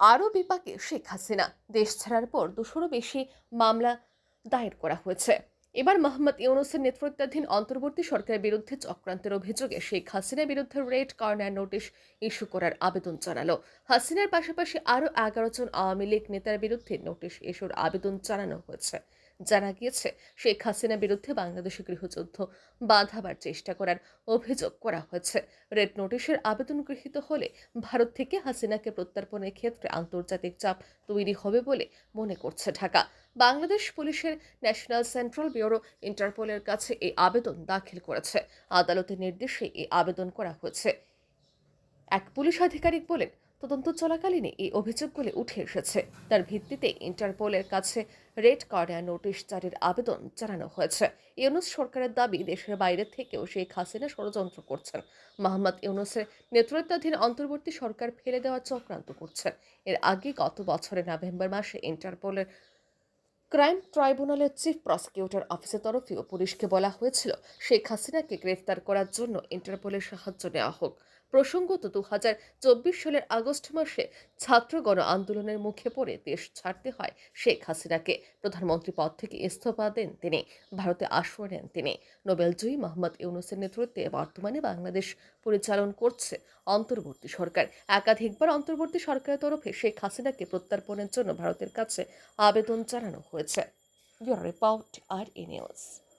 আরও বিপাকে শেখ হাসিনা। দেশ ছাড়ার পর দুশোরও বেশি মামলা দায়ের করা হয়েছে। এবার মোহাম্মদ ইউনুসের নেতৃত্বাধীন অন্তর্বর্তী সরকারের বিরুদ্ধে চক্রান্তের অভিযোগে শেখ হাসিনার বিরুদ্ধে রেড কর্নার নোটিশ ইস্যু করার আবেদন জানালো। হাসিনার পাশাপাশি আরও এগারো জন আওয়ামী লীগ নেতার বিরুদ্ধে নোটিশ ইস্যুর আবেদন জানানো হয়েছে। জানা গিয়েছে, শেখ হাসিনার বিরুদ্ধে বাংলাদেশে গৃহযুদ্ধ বাঁধাবার চেষ্টা করার অভিযোগ করা হয়েছে। রেড নোটিশের আবেদন গৃহীত হলে ভারত থেকে হাসিনাকে প্রত্যর্পণের ক্ষেত্রে আন্তর্জাতিক চাপ তৈরি হবে বলে মনে করছে ঢাকা। বাংলাদেশ পুলিশের ন্যাশনাল সেন্ট্রাল ব্যুরো ইন্টারপোলের কাছে এই আবেদন দাখিল করেছে। আদালতের নির্দেশে এই আবেদন করা হয়েছে। এক পুলিশ আধিকারিক বলেন তদন্ত চলাকালীন এই অভিযোগগুলি উঠে এসেছে। তার ভিত্তিতে ইন্টারপোলের কাছে রেড কর্নার নোটিশ জারির আবেদন জানানো হয়েছে। ইউনুস সরকারের দাবি, দেশের বাইরে থেকেও শেখ হাসিনা ষড়যন্ত্র করছেন। মোহাম্মদ ইউনুসের নেতৃত্বাধীন অন্তর্বর্তী সরকার ফেলে দেওয়ার চক্রান্ত করছেন এর আগে গত বছরের নভেম্বর মাসে ইন্টারপোলের ক্রাইম ট্রাইব্যুনালের চিফ প্রসিকিউটর অফিসের তরফেও পুলিশকে বলা হয়েছিল, শেখ হাসিনাকে গ্রেফতার করার জন্য ইন্টারপোলের সাহায্য নেওয়া হোক। প্রসঙ্গত দু হাজার চব্বিশ সালের আগস্ট মাসে ছাত্র গণ আন্দোলনের মুখে পড়ে দেশ ছাড়তে হয় শেখ হাসিনাকে। প্রধানমন্ত্রী পদ থেকে ইস্তফা দেন তিনি, ভারতে আশ্রয় নেন তিনি। নোবেলজয়ী মোহাম্মদ ইউনুসের নেতৃত্বে বর্তমানে বাংলাদেশ পরিচালন করছে অন্তর্বর্তী সরকার। একাধিকবার অন্তর্বর্তী সরকারের তরফে শেখ হাসিনাকে প্রত্যর্পণের জন্য ভারতের কাছে আবেদন জানানো হয়েছে। ইউর রিপোর্ট আর ই নিউজ।